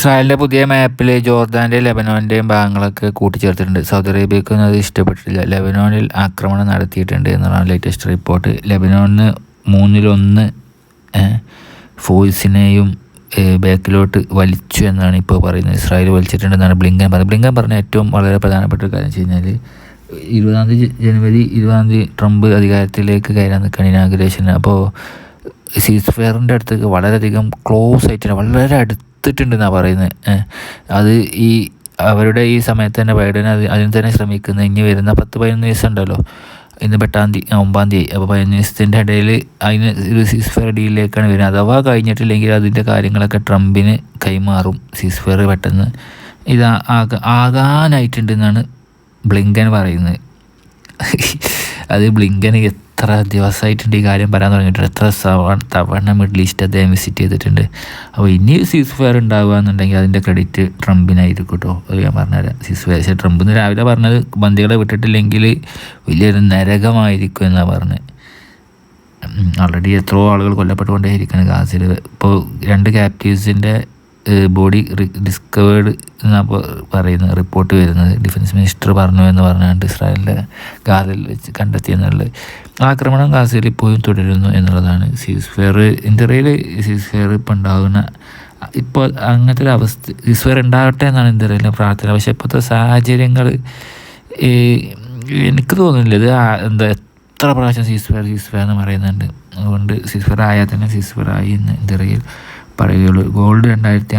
ഇസ്രായേലിന്റെ പുതിയ മാപ്പിൽ ജോർദാന്റെയും ലെബനോന്റെയും ഭാഗങ്ങളൊക്കെ കൂട്ടിച്ചേർത്തിട്ടുണ്ട്. സൗദി അറേബ്യക്കൊന്നും അത് ഇഷ്ടപ്പെട്ടിട്ടില്ല. ലെബനോണിൽ ആക്രമണം നടത്തിയിട്ടുണ്ട് എന്നാണ് ലേറ്റസ്റ്റ് റിപ്പോർട്ട് ലെബനോണിന് മൂന്നിലൊന്ന് ഫോഴ്സിനെയും ബാക്കിലോട്ട് വലിച്ചു എന്നാണ് ഇപ്പോൾ പറയുന്നത്. ഇസ്രായേൽ വലിച്ചിട്ടുണ്ടെന്നാണ് ബ്ലിങ്കൻ പറഞ്ഞത്. ബ്ലിങ്കൻ പറഞ്ഞ ഏറ്റവും വളരെ പ്രധാനപ്പെട്ട ഒരു കാര്യം വെച്ച് കഴിഞ്ഞാൽ ഇരുപതാം തീയതി ജനുവരി ഇരുപതാം തീയതി ട്രംപ് അധികാരത്തിലേക്ക് കയറാൻ നിൽക്കുകയാണ് ഇനാഗുറേഷൻ അപ്പോൾ സീസ് ഫെയറിന്റെ അടുത്തേക്ക് വളരെയധികം ക്ലോസ് ആയിട്ട് വളരെ അടുത്തിട്ടുണ്ടെന്നാണ് പറയുന്നത്. അത് ഈ അവരുടെ ഈ സമയത്ത് തന്നെ ബൈഡൻ അത് അതിന് തന്നെ ശ്രമിക്കുന്നത്. ഇനി വരുന്ന പത്ത് പതിനൊന്ന് ദിവസം ഉണ്ടല്ലോ ഇന്ന് എട്ടാം തീയതി ഒമ്പതാം തീയതി. അപ്പോൾ പതിനൊന്ന് ദിവസത്തിന്റെ ഇടയിൽ അതിന് ഒരു സീസ് ഫെയർ ഡീലിലേക്കാണ് വരുന്നത്. അഥവാ കഴിഞ്ഞിട്ടില്ലെങ്കിൽ അതിന്റെ കാര്യങ്ങളൊക്കെ ട്രംപിന് കൈമാറും. സീസ് ഫെയർ പെട്ടെന്ന് ഇത് ആകാനായിട്ടുണ്ടെന്നാണ് ബ്ലിങ്കൻ പറയുന്നത്. അത് ബ്ലിങ്കൻ എത്ര ദിവസമായിട്ടുണ്ട് ഈ കാര്യം പറയാൻ തുടങ്ങിയിട്ടുണ്ട്. എത്ര തവണ മിഡിൽ ഈസ്റ്റ് അദ്ദേഹം വിസിറ്റ് ചെയ്തിട്ടുണ്ട്. അപ്പോൾ ഇനി സീസ് ഫെയർ ഉണ്ടാവുക എന്നുണ്ടെങ്കിൽ അതിന്റെ ക്രെഡിറ്റ് ട്രംപിനായിരിക്കും കേട്ടോ ഞാൻ പറഞ്ഞുതരാം. സീസ് ഫെയർ പക്ഷേ ട്രംപ് ഇന്ന് രാവിലെ പറഞ്ഞത് ബന്ദികളെ വിട്ടിട്ടില്ലെങ്കിൽ വലിയൊരു നരകമായിരിക്കും എന്നാണ് പറഞ്ഞത് ഓൾറെഡി എത്രയോ ആളുകൾ കൊല്ലപ്പെട്ടുകൊണ്ടേ ഇരിക്കുന്നത് ഗാസിൽ ഇപ്പോൾ രണ്ട് ക്യാപ്റ്റീവ്സിന്റെ ബോഡി ഡിസ്കവേർഡ് എന്നാണ് പറയുന്നത് റിപ്പോർട്ട് വരുന്നത്. ഡിഫൻസ് മിനിസ്റ്റർ പറഞ്ഞു എന്ന് പറഞ്ഞുകൊണ്ട് ഇസ്രായേലിന്റെ ഗാസിൽ വെച്ച് കണ്ടെത്തിയെന്നുള്ളത് ആക്രമണം ഗാസയിൽ ഇപ്പോഴും തുടരുന്നു എന്നുള്ളതാണ് സീസ് ഫെയർ ഇന്ത്യയിൽ സീസ് ഫെയർ ഇപ്പോൾ ഉണ്ടാകുന്ന ഇപ്പോൾ അങ്ങനത്തെ ഒരു അവസ്ഥ സീസ് ഫെയർ ഉണ്ടാകട്ടെ എന്നാണ് ഇന്ത്യയിലെ പ്രാർത്ഥന. പക്ഷേ ഇപ്പോഴത്തെ സാഹചര്യങ്ങൾ എനിക്ക് തോന്നുന്നില്ല. ഇത് എന്താ എത്ര പ്രാവശ്യം സീസ്ഫയർ സീസ്ഫയർ സീസ് എന്ന് പറയുന്നുണ്ട്. അതുകൊണ്ട് സീസ്ഫയർ ആയാൽ തന്നെ സീസ് ആയി എന്ന് ഇന്ത്യയിൽ പറയുകയുള്ളൂ. ഗോൾഡ് രണ്ടായിരത്തി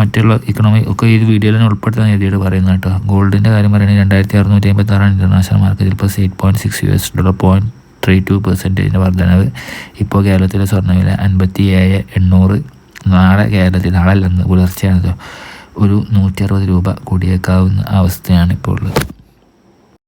മറ്റുള്ള ഇക്കണോമി ഒക്കെ ഈ വീഡിയോയിൽ തന്നെ ഉൾപ്പെടുത്താൻ എഴുതിയിട്ട് പറയുന്നത് കേട്ടോ. ഗോൾഡിന്റെ കാര്യം പറയുന്നത് രണ്ടായിരത്തി അറുന്നൂറ്റി അമ്പത്തി ആറാണ് ഇന്റർനാഷണൽ മാർക്കറ്റിൽ plus eight point six U S dollar point three two പെർസെന്റേജിന്റെ വർധനവ്. ഇപ്പോൾ കേരളത്തിലെ സ്വർണവില അൻപത്തി ഏഴ് എണ്ണൂറ്. നാളെ കേരളത്തിൽ നാളെ അല്ലെന്ന് പുലർച്ചെയാണല്ലോ ഒരു നൂറ്റി അറുപത് രൂപ കൂടിയേക്കാവുന്ന അവസ്ഥയാണ് ഇപ്പോൾ ഉള്ളത്.